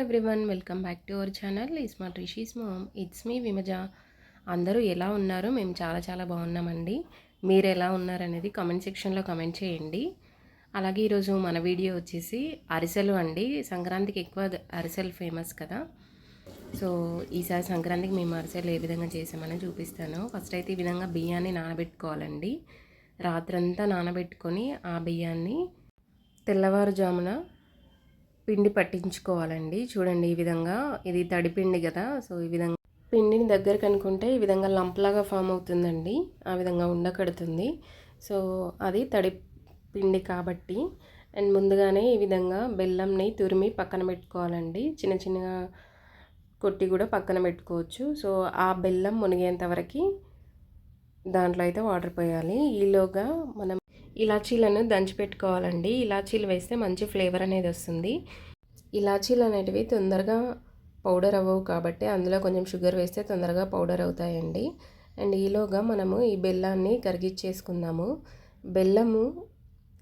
Everyone welcome back to our channel is మా Rishi's mom it's me Vimaja అందరూ ఎలా ఉన్నారు? మేము చాలా చాలా బాగున్నామండి. మీరు ఎలా ఉన్నారనేది కామెంట్ సెక్షన్లో కామెంట్ చేయండి. అలాగే ఈరోజు మన వీడియో వచ్చేసి అరిసెలు అండి. సంక్రాంతికి ఎక్కువ అరిసెలు ఫేమస్ కదా. సో ఈసారి సంక్రాంతికి మేము అరిసెలు ఏ విధంగా చేసామని చూపిస్తాను. ఫస్ట్ అయితే ఈ విధంగా బియ్యాన్ని నానబెట్టుకోవాలండి. రాత్రంతా నానబెట్టుకొని ఆ బియ్యాన్ని తెల్లవారుజామున పిండి పట్టించుకోవాలండి. చూడండి ఈ విధంగా. ఇది తడి పిండి కదా సో ఈ విధంగా పిండిని దగ్గర కనుకుంటే ఈ విధంగా లంప్లాగా ఫామ్ అవుతుందండి. ఆ విధంగా ఉండకడుతుంది సో అది తడి పిండి కాబట్టి అండ్ ముందుగానే ఈ విధంగా బెల్లంని తురిమి పక్కన పెట్టుకోవాలండి. చిన్న చిన్నగా కొట్టి కూడా పక్కన పెట్టుకోవచ్చు. సో ఆ బెల్లం మునిగేంత వరకు దాంట్లో అయితే వాటర్ పోయాలి. ఈలోగా మనం ఇలాచీలను దంచి పెట్టుకోవాలండి ఇలాచీలు వేస్తే మంచి ఫ్లేవర్ అనేది వస్తుంది. ఇలాచీలు అనేటివి తొందరగా పౌడర్ అవ్వవు కాబట్టి అందులో కొంచెం షుగర్ వేస్తే తొందరగా పౌడర్ అవుతాయండి. అండ్ ఈలోగా మనము ఈ బెల్లాన్ని కరిగిచ్చేసుకుందాము బెల్లము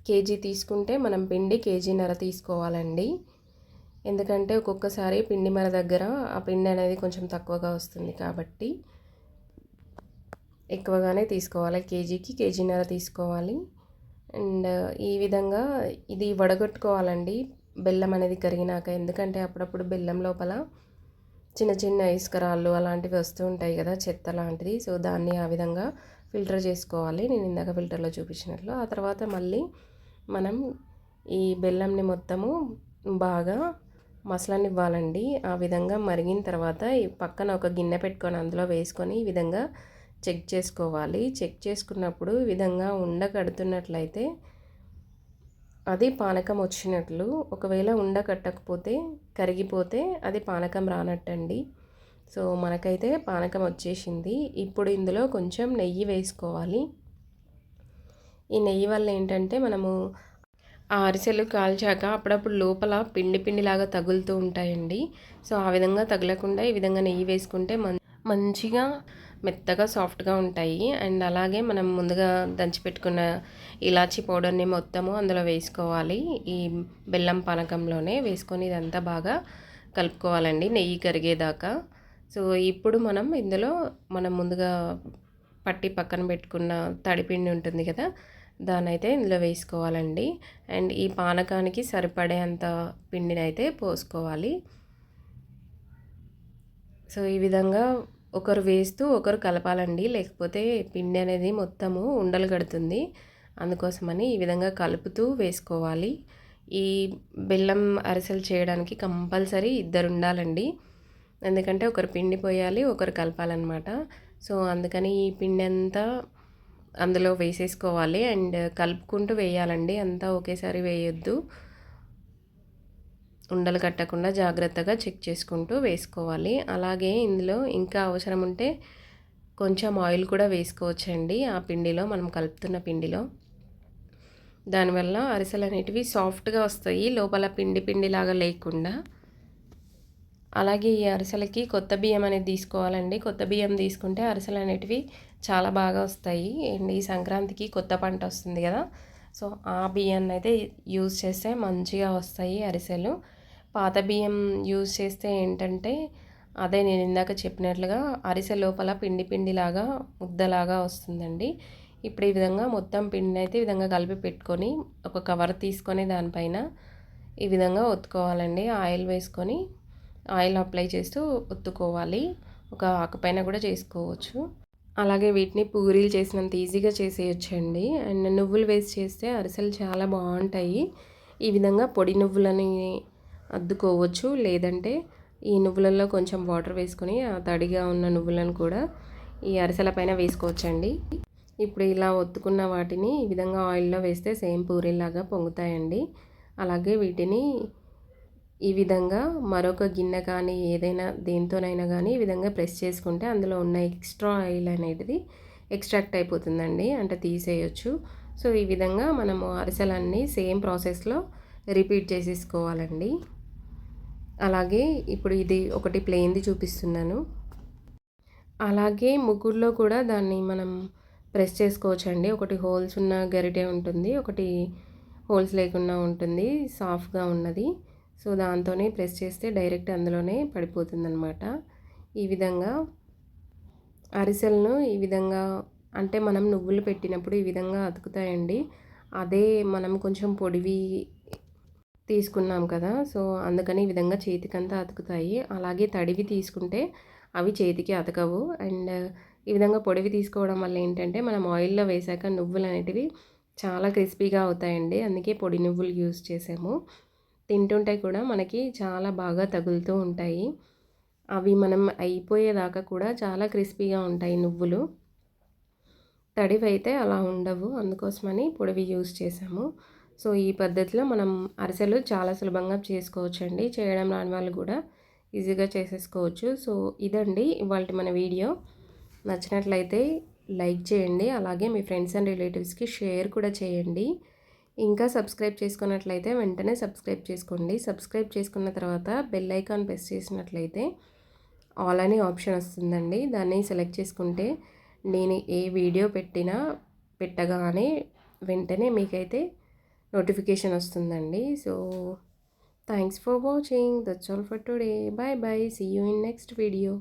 కేజీ తీసుకుంటే మనం పిండి కేజీన్నర తీసుకోవాలండి. ఎందుకంటే ఒక్కొక్కసారి పిండి మన దగ్గర ఆ పిండి అనేది కొంచెం తక్కువగా వస్తుంది కాబట్టి ఎక్కువగానే తీసుకోవాలి. కేజీకి కేజీన్నర తీసుకోవాలి. అండ్ ఈ విధంగా ఇది వడగొట్టుకోవాలండి. బెల్లం అనేది కరిగినాక ఎందుకంటే అప్పుడప్పుడు బెల్లం లోపల చిన్న చిన్న ఇసుకరాళ్ళు అలాంటివి వస్తూ ఉంటాయి కదా చెత్త లాంటిది. సో దాన్ని ఆ విధంగా ఫిల్టర్ చేసుకోవాలి. నేను ఇందాక ఫిల్టర్లో చూపించినట్లు. ఆ తర్వాత మళ్ళీ మనం ఈ బెల్లంని మొత్తము బాగా మసలనివ్వాలండి. ఆ విధంగా మరిగిన తర్వాత ఈ పక్కన ఒక గిన్నె పెట్టుకొని అందులో వేసుకొని ఈ విధంగా చెక్ చేసుకోవాలి. చెక్ చేసుకున్నప్పుడు ఈ విధంగా ఉండకడుతున్నట్లయితే అది పానకం వచ్చినట్లు. ఒకవేళ ఉండ కట్టకపోతే కరిగిపోతే అది పానకం రానట్టండి. సో మనకైతే పానకం వచ్చేసింది. ఇప్పుడు ఇందులో కొంచెం నెయ్యి వేసుకోవాలి. ఈ నెయ్యి వల్ల ఏంటంటే మనము ఆ అరిసెలు కాల్చాక అప్పుడప్పుడు లోపల పిండి పిండిలాగా తగులుతూ ఉంటాయండి. సో ఆ విధంగా తగలకుండా ఈ విధంగా నెయ్యి వేసుకుంటే మంచిగా మెత్తగా సాఫ్ట్గా ఉంటాయి. అండ్ అలాగే మనం ముందుగా దంచిపెట్టుకున్న ఇలాచీ పౌడర్ని మొత్తము అందులో వేసుకోవాలి. ఈ బెల్లం పానకంలోనే వేసుకొని ఇదంతా బాగా కలుపుకోవాలండి నెయ్యి కరిగేదాకా. సో ఇప్పుడు మనం ఇందులో మనం ముందుగా పట్టి పక్కన పెట్టుకున్న తడిపిండి ఉంటుంది కదా దాని అయితే ఇందులో వేసుకోవాలండి. అండ్ ఈ పానకానికి సరిపడే అంత పిండిని అయితే పోసుకోవాలి. సో ఈ విధంగా ఒకరు వేస్తూ ఒకరు కలపాలండి. లేకపోతే పిండి అనేది మొత్తము ఉండలు కడుతుంది. అందుకోసమని ఈ విధంగా కలుపుతూ వేసుకోవాలి. ఈ బెల్లం అరిసెలు చేయడానికి కంపల్సరీ ఇద్దరు ఉండాలండి. ఎందుకంటే ఒకరు పిండి పోయాలి ఒకరు కలపాలన్నమాట. సో అందుకని ఈ పిండి అంతా అందులో వేసేసుకోవాలి. అండ్ కలుపుకుంటూ వేయాలండి. అంతా ఒకేసారి వేయొద్దు. ఉండలు కట్టకుండా జాగ్రత్తగా చెక్ చేసుకుంటూ వేసుకోవాలి. అలాగే ఇందులో ఇంకా అవసరం ఉంటే కొంచెం ఆయిల్ కూడా వేసుకోవచ్చండి. ఆ పిండిలో మనం కలుపుతున్న పిండిలో. దానివల్ల అరిసెలు అనేటివి సాఫ్ట్గా వస్తాయి. లోపల పిండి పిండిలాగా లేకుండా. అలాగే ఈ అరిసెలకి కొత్త బియ్యం అనేది తీసుకోవాలండి. కొత్త బియ్యం తీసుకుంటే అరిసెలు అనేటివి చాలా బాగా వస్తాయి. అండ్ ఈ సంక్రాంతికి కొత్త పంట వస్తుంది కదా. సో ఆ బియ్యాన్ని అయితే యూజ్ చేస్తే మంచిగా వస్తాయి అరిసెలు. పాత బియ్యం యూజ్ చేస్తే ఏంటంటే అదే నేను ఇందాక చెప్పినట్లుగా అరిసె లోపల పిండి పిండిలాగా ముద్దలాగా వస్తుందండి. ఇప్పుడు ఈ విధంగా మొత్తం పిండిని అయితే ఈ విధంగా కలిపి పెట్టుకొని ఒక కవర్ తీసుకొని దానిపైన ఈ విధంగా ఒత్తుకోవాలండి. ఆయిల్ వేసుకొని ఆయిల్ అప్లై చేస్తూ ఒత్తుకోవాలి. ఒక ఆకుపైన కూడా చేసుకోవచ్చు. అలాగే వీటిని పూరీలు చేసినంత ఈజీగా చేసేయచ్చండి. అండ్ నువ్వులు వేసి చేస్తే అరిసెలు చాలా బాగుంటాయి. ఈ విధంగా పొడి నువ్వులని అద్దుకోవచ్చు. లేదంటే ఈ నువ్వులలో కొంచెం వాటర్ వేసుకొని ఆ తడిగా ఉన్న నువ్వులను కూడా ఈ అరిసెల పైన వేసుకోవచ్చండి. ఇప్పుడు ఇలా ఒత్తుకున్న వాటిని ఈ విధంగా ఆయిల్లో వేస్తే సేమ్ పూరీలాగా పొంగుతాయండి. అలాగే వీటిని ఈ విధంగా మరొక గిన్నె కానీ ఏదైనా దేంతోనైనా కానీ ఈ విధంగా ప్రెస్ చేసుకుంటే అందులో ఉన్న ఎక్స్ట్రా ఆయిల్ అనేది ఎక్స్ట్రాక్ట్ అయిపోతుందండి. అంటే తీసేయచ్చు. సో ఈ విధంగా మనము అరిసెలన్నీ సేమ్ ప్రాసెస్లో రిపీట్ చేసేసుకోవాలండి. అలాగే ఇప్పుడు ఇది ఒకటి ప్లెయిన్ది చూపిస్తున్నాను. అలాగే ముగ్గురులో కూడా దాన్ని మనం ప్రెస్ చేసుకోవచ్చండి. ఒకటి హోల్స్ ఉన్న గరిటె ఉంటుంది ఒకటి హోల్స్ లేకుండా ఉంటుంది సాఫ్ట్గా ఉన్నది. సో దాంతోనే ప్రెస్ చేస్తే డైరెక్ట్ అందులోనే పడిపోతుందన్నమాట. ఈ విధంగా అరిసెలను ఈ విధంగా అంటే మనం నువ్వులు పెట్టినప్పుడు ఈ విధంగా అతుకుతాయండి. అదే మనం కొంచెం పొడివి తీసుకున్నాం కదా. సో అందుకని ఈ విధంగా చేతికంతా అతుకుతాయి. అలాగే తడివి తీసుకుంటే అవి చేతికి అతకవు. అండ్ ఈ విధంగా పొడివి తీసుకోవడం వల్ల ఏంటంటే మనం ఆయిల్లో వేసాక నువ్వులు అనేటివి చాలా క్రిస్పీగా అవుతాయండి. అందుకే పొడి నువ్వులు యూస్ చేసాము. తింటుంటే కూడా మనకి చాలా బాగా తగులుతూ ఉంటాయి. అవి మనం అయిపోయేదాకా కూడా చాలా క్రిస్పీగా ఉంటాయి నువ్వులు. తడివైతే అలా ఉండవు. అందుకోసమని పొడివి యూజ్ చేసాము. సో ఈ పద్ధతిలో మనం అరిసెలు చాలా సులభంగా చేసుకోవచ్చు అండి చేయడం రాని వాళ్ళు కూడా ఈజీగా చేసేసుకోవచ్చు. సో ఇదండి ఇవాళ మన వీడియో. నచ్చినట్లయితే లైక్ చేయండి. అలాగే మీ ఫ్రెండ్స్ అండ్ రిలేటివ్స్కి షేర్ కూడా చేయండి. ఇంకా సబ్స్క్రైబ్ చేసుకున్నట్లయితే వెంటనే సబ్స్క్రైబ్ చేసుకోండి. సబ్స్క్రైబ్ చేసుకున్న తర్వాత బెల్ ఐకాన్ ప్రెస్ చేసినట్లయితే ఆల్ అని ఆప్షన్ వస్తుందండి. దాన్ని సెలెక్ట్ చేసుకుంటే నేను ఏ వీడియో పెట్టినా పెట్టగానే వెంటనే మీకైతే నోటిఫికేషన్ వస్తుందండి. So thanks for watching that's all for today bye bye see you in next video